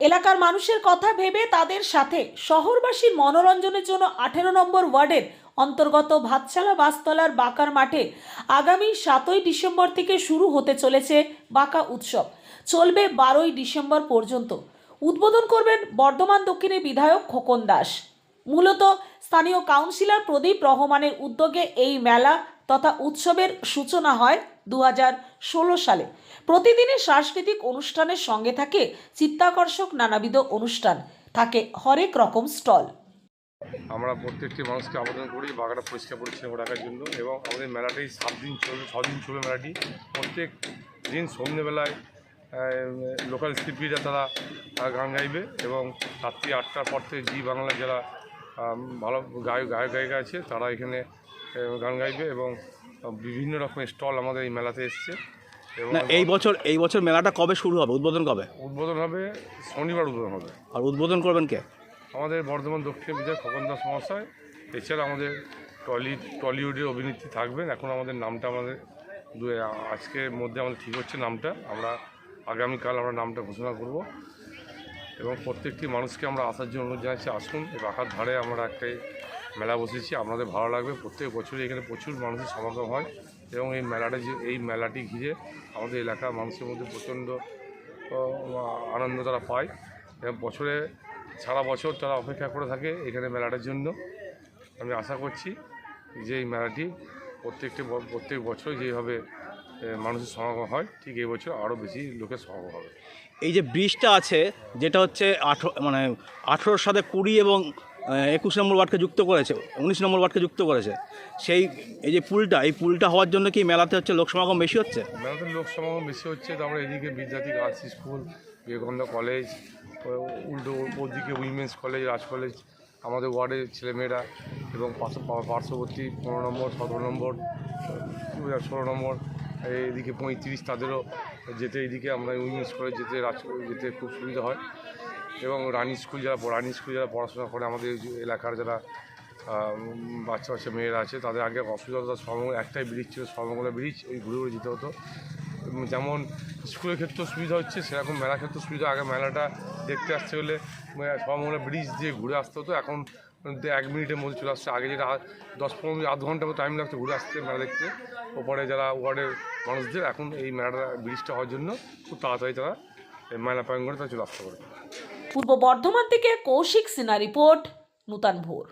এলাকার মানুষের কথা ভেবে তাদের সাথে শহরবাসীর মনোরঞ্জনের জন্য আঠেরো নম্বর ওয়ার্ডের অন্তর্গত ভাতশালা বাসতলার বাঁকার মাঠে আগামী সাতই ডিসেম্বর থেকে শুরু হতে চলেছে বাঁকা উৎসব। চলবে বারোই ডিসেম্বর পর্যন্ত। উদ্বোধন করবেন বর্ধমান দক্ষিণের বিধায়ক খোকন দাস। মূলত স্থানীয় কাউন্সিলর প্রদীপ রহমানের উদ্যোগে এই মেলা তথা উৎসবের সূচনা হয় দু হাজার ষোলো সালে। প্রতিদিনের সাংস্কৃতিক অনুষ্ঠানের সঙ্গে থাকে চিত্তাকর্ষক নানাবিধ অনুষ্ঠান। থাকে হরেক রকম স্টল। আমরা প্রত্যেকটি মানুষকে আবেদন করি বাগানটা পরিষ্কার পরিচ্ছন্ন রাখার জন্য এবং আমাদের মেলাটি সাত দিন চলবে, ছ দিন চলবে মেলাটি। প্রত্যেক দিন সন্ধ্যেবেলায় লোকাল শিল্পীরা তারা গান গাইবে এবং রাত্রি আটটার পর থেকে জি বাংলা যারা ভালো গায়ক গায়ক, গায়িকা আছে তারা এখানে গান গাইবে এবং বিভিন্ন রকমের স্টল আমাদের এই মেলাতে এসছে। এবং না এই বছর এই বছর মেলাটা কবে শুরু হবে? উদ্বোধন কবে? উদ্বোধন হবে শনিবার উদ্বোধন হবে। আর উদ্বোধন করবেন কে? আমাদের বর্ধমান দক্ষিণ বিজয় খোকন দাস মহাশয় এছাড়া আমাদের টলি টলিউডের অভিনেত্রী থাকবেন। এখন আমাদের নামটা আমাদের দু আজকের মধ্যে আমাদের ঠিক হচ্ছে নামটা। আমরা আগামীকাল আমরা নামটা ঘোষণা করব। এবং প্রত্যেকটি মানুষকে আমরা আসার জন্য অনুরোধ জানাচ্ছি আসুন বাঁকার ধারে আমরা একটাই মেলা বসেছি, আপনাদের ভালো লাগবে। প্রত্যেক বছরই এখানে প্রচুর মানুষের সমাগম হয় এবং এই মেলাটা যে এই মেলাটি ঘিরে আমাদের এলাকার মানুষের মধ্যে প্রচণ্ড আনন্দ তারা পায়। এবং বছরে, সারা বছর তারা অপেক্ষা করে থাকে এখানে মেলাটার জন্য। আমি আশা করছি যে এই মেলাটি প্রত্যেকটি প্রত্যেক বছর যেভাবে মানুষের সমাগম হয়, ঠিক এই বছর আরও বেশি লোকের সমাগম হবে। এই যে ব্রিজটা আছে, যেটা হচ্ছে আঠেরো মানে আঠেরোর সাথে কুড়ি এবং একুশ নম্বর ওয়ার্ডকে যুক্ত করেছে, উনিশ নম্বর ওয়ার্ডকে যুক্ত করেছে। সেই এই যে পুলটা, এই পুলটা হওয়ার জন্য কি মেলাতে হচ্ছে, লোক সমাগম বেশি হচ্ছে? মেলাতে লোক সমাগম বেশি হচ্ছে তারপরে এদিকে বিদ্যার্থী গার্লস স্কুল, বিবেকানন্দ কলেজ উল্টো ওদিকে উইমেন্স কলেজ, রাজ কলেজ, আমাদের ওয়ার্ডের ছেলেমেয়েরা এবং পার্শ্ববর্তী পনেরো নম্বর, সতেরো নম্বর ষোলো নম্বর এদিকে পঁয়ত্রিশ, তাদেরও যেতে এদিকে আমরা উইমেন্স কলেজ যেতে রাজ, যেতে খুব সুবিধা হয়। এবং রানী স্কুল যারা রানী স্কুল যারা পড়াশোনা করে আমাদের এলাকার যারা বাচ্চা বাচ্চা মেয়েরা আছে তাদের আগে অসুবিধা সর্বমঙ্গল একটাই ব্রিজ ছিল সর্বমঙ্গলা ব্রিজ ওই ঘুরে ঘুরে যেতে হতো। যেমন স্কুলের ক্ষেত্রেও সুবিধা হচ্ছে সেরকম মেলার ক্ষেত্রেও সুবিধা। আগে মেলাটা দেখতে আসতে হলে উম, সর্বমঙ্গলা ব্রিজ দিয়ে ঘুরে আসতে হতো। এখন এক মিনিটের মধ্যে চলে আসছে। আগে যেটা দশ পনেরো মিনিট আধ ঘণ্টা টাইম লাগতো ঘুরে আসতে মেলা দেখতে। ওপরে যারা ওয়ার্ডের মানুষদের এখন এই মেলাটা ব্রিজটা হওয়ার জন্য খুব তাড়াতাড়ি তারা মেলা করে তারা চলে আসতে পারে পূর্ব বর্ধমান থেকে কৌশিক সিনা রিপোর্ট নূতন ভোর।